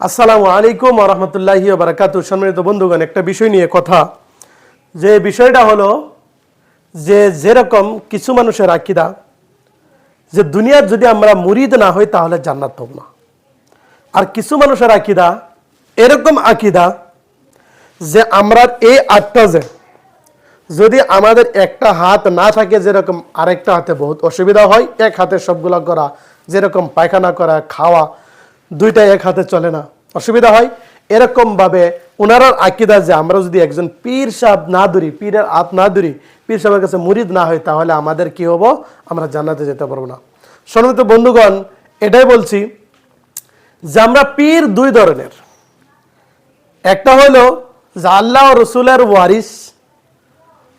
আসসালামু আলাইকুম রহমতুল্লাহি বারাকাতু সম্মানিত বন্ধুগণ, একটা বিষয় নিয়ে কথা। যে বিষয়টা হলো যে যেরকম কিছু মানুষের আকিদা, যে দুনিয়ার যদি আমরা মুরিদ না হই তাহলে জান্নাত পাব না। আর কিছু মানুষের আকিদা এরকম আকিদা যে আমরা এই আটটা যে যদি আমাদের একটা হাত না থাকে যেরকম আরেকটা হাতে বহুত অসুবিধা হয়, এক হাতে সবগুলা করা, যেরকম পায়খানা করা, খাওয়া দুইটা এক হাতে চলে না। অসুবিধা হয় এরকমভাবে ওনারার আকিদা যে আমরা যদি একজন পীর সাহেব না ধরি, পীরের হাত না ধরি, পীর সাহেবের কাছে মুরিদ না হয়, তাহলে আমাদের কি হব? আমরা জান্নাতে যেতে পারব না। সম্মানিত বন্ধুগণ, এটাই বলছি যে আমরা পীর দুই ধরনের। একটা হলো যে আল্লাহ রসুলের ওয়ারিস,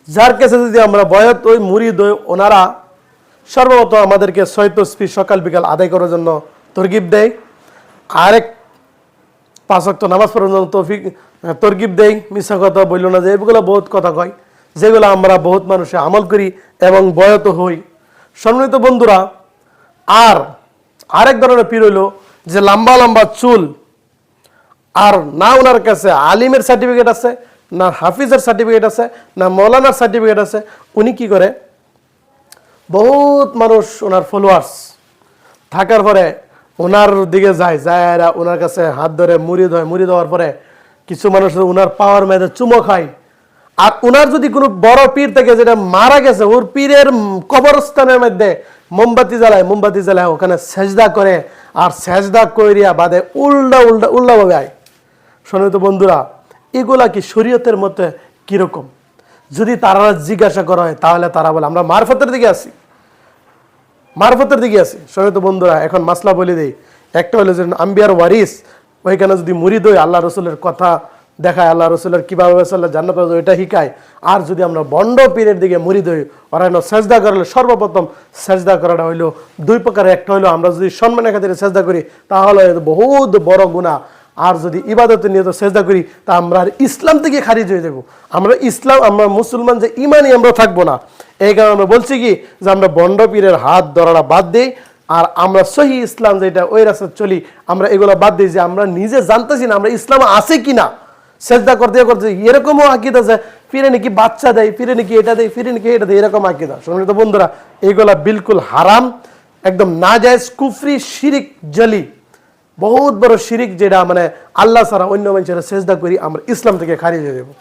যার কাছে যদি আমরা বয়ত ওই মুরিদ ওই ওনারা সর্বপ্রথম আমাদেরকে তসবি সকাল বিকাল আদায় করার জন্য তরগিব দেয়। আরেক পাঁচ অক্ট নামাজ পড়ার তৌফিক তরগিব দেয় মিশা কথা বলল না যে, এগুলো বহুত কথা কয়, যেগুলো আমরা বহুত মানুষে আমল করি এবং বয়ত হই। সম্মানিত বন্ধুরা, আর আরেক ধরনের পীর হইল যে লম্বা লম্বা চুল, আর না ওনার কাছে আলিমের সার্টিফিকেট আছে, না হাফিজের সার্টিফিকেট আছে, না মৌলানার সার্টিফিকেট আছে, উনি কি করে? বহুত মানুষ ওনার ফলোয়ার্স থাকার পরে ওনার দিকে যায় যায় এরা ওনার কাছে হাত ধরে মুড়ি ধয়, মুড়ি দেওয়ার পরে কিছু মানুষ ওনার পাওয়ার মেয়েদে চুমো খায়। আর ওনার যদি কোনো বড় পীর থেকে যেটা মারা গেছে, ওর পীরের কবরস্থানের মধ্যে মোমবাতি জ্বালায় মোমবাতি জ্বালায় ওখানে সেজদা করে আর সেজদা কইরিয়া বাদে উল্টা উল্টা, উল্টাভাবে আয়। শোনিত বন্ধুরা, এগুলা কি শরীয়তের মধ্যে কীরকম? যদি তারা জিজ্ঞাসা করা হয়, তাহলে তারা বলে, আমরা মারফতের দিকে আসি মারফতের দিকে আছে। শোনিত বন্ধুরা, এখন মাসলা বলে দেই। একটা হলো যে আম্বিয়ার ওয়ারিস, ওইখানে যদি মুরিদ হই আল্লাহ রসুলের কথা দেখায়, আল্লাহ রসুলের কীভাবে সাল্লাহ জান্নাত ওইটা শিখায়। আর যদি আমরা বন্ড পীরের দিকে মুরিদ হই, ওরা সেজদা করলে সর্বপ্রথম সেজদা করাটা হইল দুই প্রকারের একটা হইল আমরা যদি সম্মানের খাতিরে সেজদা করি, তাহলে বহুত বড় গুণা আর যদি ইবাদতে নিয়ে তো সেজদা করি, তা আমরা আর ইসলাম থেকে খারিজ হয়ে যাব। আমরা ইসলাম, আমরা মুসলমান যে ইমানই, আমরা থাকব না। এই কারণে আমরা বলছি কি, যে আমরা বন্ড পীরের হাত ধরাটা বাদ দিই, আর আমরা সহি ইসলাম যেটা ওই রাস্তা চলি, আমরা এগুলো বাদ দিই যে আমরা নিজে জানতেছি না, আমরা ইসলাম আছে কি না সেজদা করতে করতে, এরকমও আকিদ আছে ফিরে নাকি বাচ্চা দেয় ফিরে নাকি এটা দেয় ফিরে নাকি এটা দেয়, এরকম আকিদা। সম্মানিত বন্ধুরা, এগুলা বিলকুল হারাম, একদম না যায় কুফরি, শিরিক, জলি। বহুত বড় শিরিক যেটা মানে আল্লাহ ছাড়া অন্য মানুষেরা সেজদা করি আমরা ইসলাম থেকে খারিজ খারিয়ে দেবো